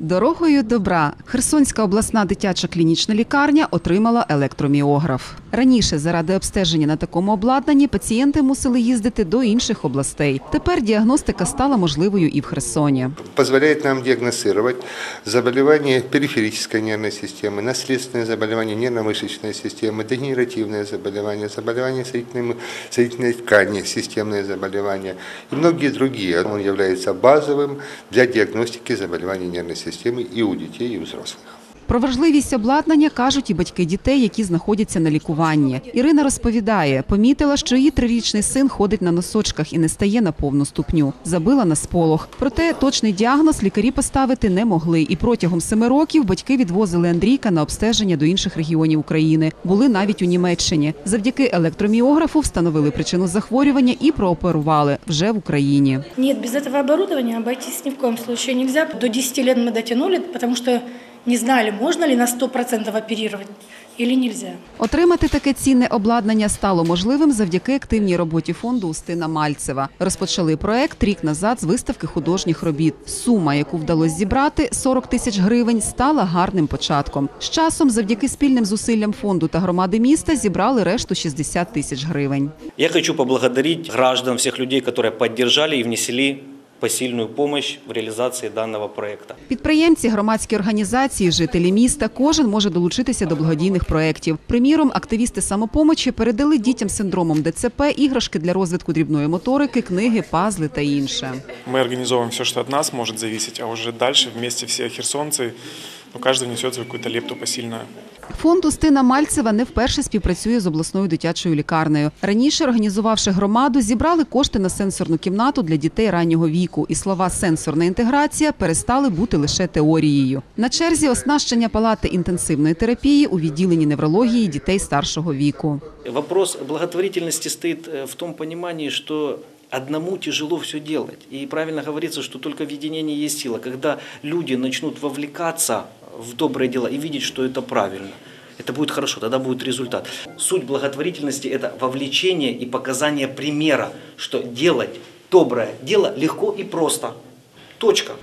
Дорогою добра Херсонська обласна дитяча клінічна лікарня отримала електроміограф. Раніше заради обстеження на такому обладнанні пацієнти мусили їздити до інших областей. Тепер діагностика стала можливою і в Херсоні. позволяет нам диагностировать заболевания периферической нервной системы, наследственные заболевания нервно-мышечной системы, дегенеративные заболевания, заболевания соединительной, соединительной ткани, системные заболевания и многие другие. Он является базовым для диагностики заболеваний нервной системы и у детей, и у взрослых. Про важливість обладнання кажуть і батьки дітей, які знаходяться на лікуванні. Ірина розповідає, помітила, що її трирічний син ходить на носочках і не стає на повну ступню. Забила на сполох. Проте точний діагноз лікарі поставити не могли. І протягом семи років батьки відвозили Андрійка на обстеження до інших регіонів України. Були навіть у Німеччині. Завдяки електроміографу встановили причину захворювання і прооперували вже в Україні. Нет, без этого оборудования обойтись ни в коем случае нельзя. До 10 лет мы дотянули, потому что не знали, можно ли на 100% оперировать или нельзя. Отримати таке цінне обладнання стало можливим завдяки активній роботі фонду Устина Мальцева. Розпочали проект рік назад з виставки художніх робіт. Сума, яку вдалося зібрати 40 тисяч гривень, стала гарним початком. З часом, завдяки спільним зусиллям фонду та громади міста, зібрали решту 60 тисяч гривень. Я хочу поблагодарить граждан, всех людей, которые поддержали и внесли посильную помощь в реализации данного проекта. Підприємці, громадські організації, жителі міста, кожен може долучитися до благодійних проєктів. Приміром, активісти самопомочі передали дітям з синдромом ДЦП іграшки для розвитку дрібної моторики, книги, пазли та інше. Мы организовываем все, что от нас может зависеть, а уже дальше вместе все херсонцы, ну, каждый внесет свою какую-то лепту посильную. Фонд Устина Мальцева не вперше співпрацює з обласною дитячою лікарнею. Раніше, організувавши громаду, зібрали кошти на сенсорну кімнату для дітей раннього віку. І слова сенсорна інтеграція перестали бути лише теорією. На черзі оснащення палати інтенсивної терапії у відділенні неврології дітей старшого віку. Вопрос благотворительности стоит э, в том понимании, что одному тяжело все делать. И правильно говорится, что только в единении есть сила. Когда люди начнут вовлекаться в доброе дело и видеть, что это правильно, это будет хорошо, тогда будет результат. Суть благотворительности – это вовлечение и показание примера, что делать доброе дело легко и просто. Точка.